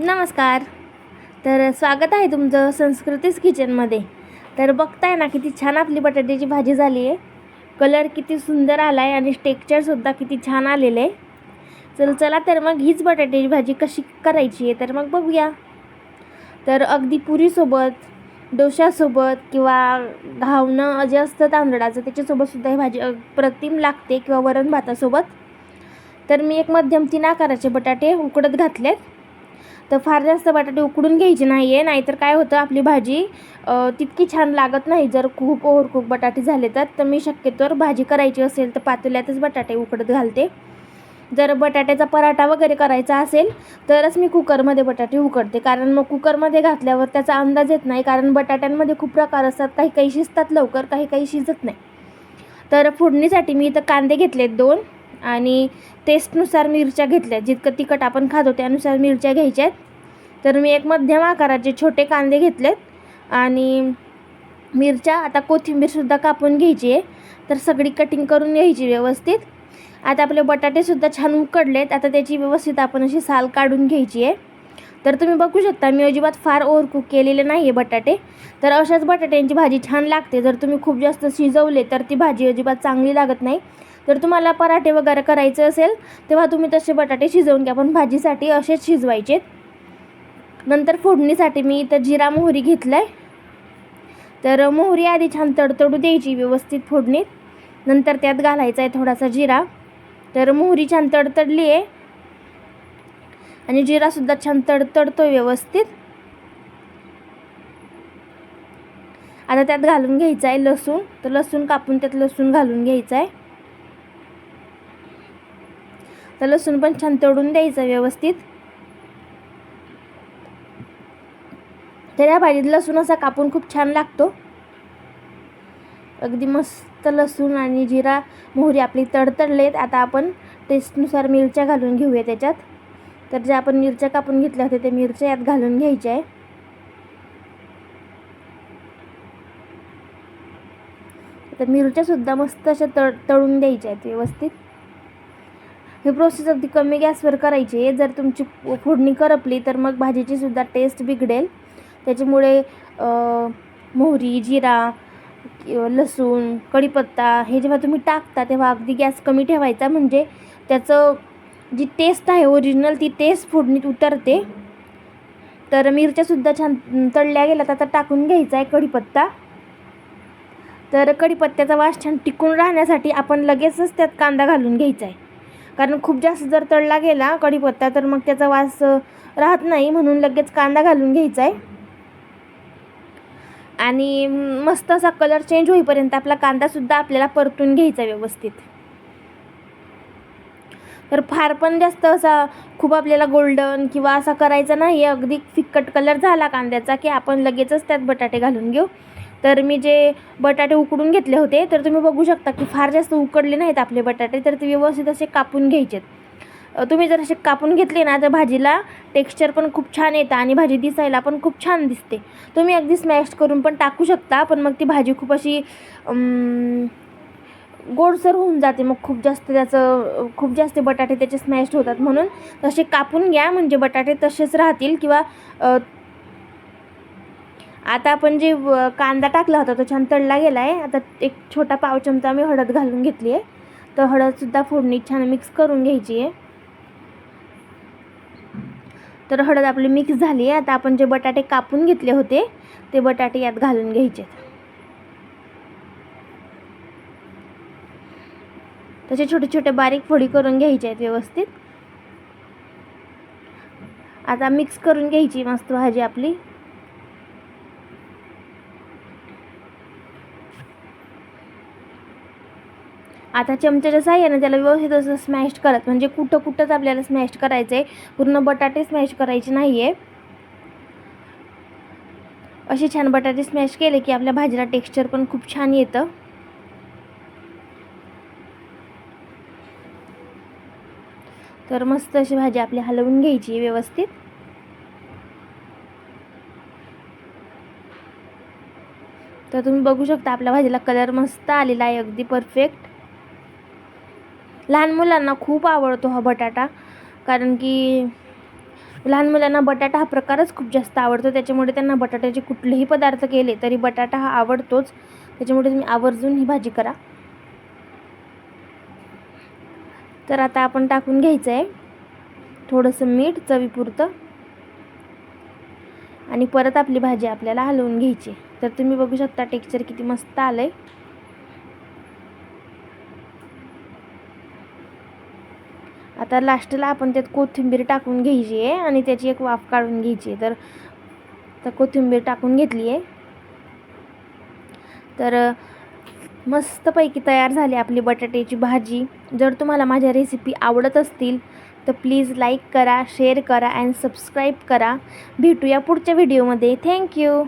नमस्कार. तर स्वागत आहे तुमचं संस्कृतीच किचनमध्ये. तर बघताय ना किती छान आपली बटाट्याची भाजी झाली आहे. कलर किती सुंदर आला आहे आणि टेक्स्चरसुद्धा किती छान आलेलं आहे. चल चला तर मग हीच बटाट्याची भाजी कशी करायची आहे तर मग बघूया. तर अगदी पुरीसोबत डोशासोबत किंवा घावणं जे असतं तांदळाचं त्याच्यासोबतसुद्धा ही भाजी प्रतिम लागते किंवा वरण भातासोबत. तर मी एक मध्यम तीन आकाराचे बटाटे उकडत घातलेत. तर फार जास्त बटाटे उकडून घ्यायचे नाही आहे नाहीतर काय होतं आपली भाजी तितकी छान लागत नाही. जर खूप ओव्हरकूक बटाटे झाले तर तर मी शक्यतोवर भाजी करायची असेल तर पातेल्यातच बटाटे उकडत घालते. जर बटाट्याचा पराठा वगैरे करायचा असेल तरच मी कुकरमध्ये बटाटे उकडते. कारण मग कुकरमध्ये घातल्यावर त्याचा अंदाज येत नाही कारण बटाट्यांमध्ये खूप प्रकार असतात. काही काही शिजतात लवकर काही काही शिजत नाही. तर फोडणीसाठी मी इथं कांदे घेतलेत दोन. आणि टेस्टनुसार मिरच्या घेतल्या. जितकं तिखट आपण खातो त्यानुसार मिरच्या घ्यायच्या आहेत. तर मी एक मध्यम आकाराचे छोटे कांदे घेतलेत. आणि मिरच्या आता कोथिंबीरसुद्धा कापून घ्यायची आहे. तर सगळी कटिंग करून घ्यायची व्यवस्थित. आता आपले बटाटेसुद्धा छान उकडलेत. आता त्याची व्यवस्थित आपण अशी साल काढून घ्यायची आहे. तर तुम्ही बघू शकता मी अजिबात फार ओव्हरकुक केलेले नाही आहे बटाटे. तर अशाच बटाट्यांची भाजी छान लागते. जर तुम्ही खूप जास्त शिजवले तर ती भाजी अजिबात चांगली लागत नाही. जर तुम्हाला पराठे वगैरे करायचे असेल तेव्हा तुम्ही तसे बटाटे शिजवून घ्या. पण भाजीसाठी असेच शिजवायचे. नंतर फोडणीसाठी मी इथं जिरा मोहरी घेतला आहे तर मोहरी आधी छान तडतडू द्यायची व्यवस्थित फोडणीत. नंतर त्यात घालायचा आहे थोडासा जिरा. तर मोहरी छान तडतडली आहे. आणि जिरासुद्धा छान तडतडतो आहे व्यवस्थित. आता त्यात घालून घ्यायचं आहे लसूण. तर लसूण कापून त्यात लसूण घालून घ्यायचं आहे. तर लसूण पण छान तळून द्यायचा व्यवस्थित. तर या भाजीत लसूण असा कापून खूप छान लागतो. अगदी मस्त लसूण आणि जिरा मोहरी आपली तडतडलेत. आता आपण टेस्टनुसार मिरच्या घालून घेऊया त्याच्यात. तर ज्या आपण मिरच्या कापून घेतल्या होत्या त्या मिरच्या यात घालून घ्यायच्या आहे. तर मिरच्यासुद्धा मस्त अशा तळ तळून द्यायच्या आहेत व्यवस्थित. हे प्रोसेस अगदी कमी गॅसवर करायची. आहे जर तुमची फोडणी करपली तर मग भाजीची सुद्धा टेस्ट बिघडेल. त्याच्यामुळे मोहरी जिरा किंवा लसूण कढीपत्ता हे जेव्हा तुम्ही टाकता तेव्हा अगदी गॅस कमी ठेवायचा. म्हणजे त्याचं जी टेस्ट आहे ओरिजिनल ती टेस्ट फोडणीत उतरते. तर मिरच्यासुद्धा छान तळल्या गेल्या आता टाकून घ्यायचा आहे कढीपत्ता. तर कढीपत्त्याचा वास छान टिकून राहण्यासाठी आपण लगेचच त्यात कांदा घालून घ्यायचा आहे. कारण खूप जास्त जर तळला गेला कढीपत्ता तर मग त्याचा वास राहत नाही म्हणून लगेच कांदा घालून घ्यायचा आहे आणि मस्त असा कलर चेंज होईपर्यंत आपला कांदासुद्धा आपल्याला परतून घ्यायचा व्यवस्थित. तर फार पण जास्त असा खूप आपल्याला गोल्डन किंवा असा करायचा नाही अगदी फिक्कट कलर झाला कांद्याचा की आपण लगेचच त्यात बटाटे घालून घेऊ. तर मी जे बटाटे उकडून घेतले होते तर तुम्ही बघू शकता की फार जास्त उकडले नाहीत आपले बटाटे तर ते व्यवस्थित असे कापून घ्यायचेत. तुम्ही जर असे कापून घेतले ना तर भाजीला टेक्स्चर पण खूप छान येतं आणि भाजी दिसायला पण खूप छान दिसते. तुम्ही अगदी स्मॅश करून पण टाकू शकता पण मग ती भाजी खूप अशी गोडसर होऊन जाते. मग खूप जास्त त्याचं खूप जास्त बटाटे त्याचे स्मॅश होतात म्हणून तसे कापून घ्या. म्हणजे बटाटे तसेच राहतील किंवा आता आपण जे व- कांदा टाकला होता तो छान तळला गेला आहे आता एक छोटा पाव चमचा मी हळद घालून घेतली आहे. तर हळदसुद्धा फोडणी छान मिक्स करून घ्यायची आहे. तर हळद आपली मिक्स झाली आहे. आता आपण जे बटाटे कापून घेतले होते ते बटाटे यात घालून घ्यायचे तसे छोटे छोटे बारीक फोडी करून घ्यायचे आहेत व्यवस्थित. आता मिक्स करून घ्यायची मस्त भाजी आपली. आता चमच्याच्या साह्याने त्याला व्यवस्थित असं स्मॅश करत म्हणजे कुठं कुठंच आपल्याला स्मॅश करायचं आहे पूर्ण बटाटे स्मॅश करायचे नाही आहे असे छान बटाटे स्मॅश केले की आपल्या भाजीला टेक्स्चर पण खूप छान येतं. तर मस्त अशी भाजी आपली हलवून घ्यायची व्यवस्थित. तर तुम्ही बघू शकता आपल्या भाजीला कलर मस्त आलेला आहे अगदी परफेक्ट लहान मुलांना खूप आवडतो हा बटाटा. कारण की लहान मुलांना बटाटा हा प्रकारच खूप जास्त आवडतो. त्याच्यामुळे त्यांना बटाट्याचे कुठलेही पदार्थ केले तरी बटाटा हा आवडतोच. त्याच्यामुळे तुम्ही आवर्जून ही भाजी करा. तर आता आपण टाकून घ्यायचं आहे थोडंसं मीठ चवीपुरतं. आणि परत आपली भाजी आपल्याला हलवून घ्यायची. तर तुम्ही बघू शकता टेक्स्चर किती मस्त आलं आहे आता लास्टला आपण त्यात कोथिंबीर टाकून घ्यायची आहे आणि त्याची एक वाफ काढून घ्यायची आहे. तर तर कोथिंबीर टाकून घेतली आहे. तर मस्तपैकी तयार झाली आपली बटाट्याची भाजी. जर तुम्हाला माझ्या रेसिपी आवडत असतील तर प्लीज लाईक करा शेअर करा अँड सबस्क्राईब करा. भेटूया पुढच्या व्हिडिओमध्ये थँक्यू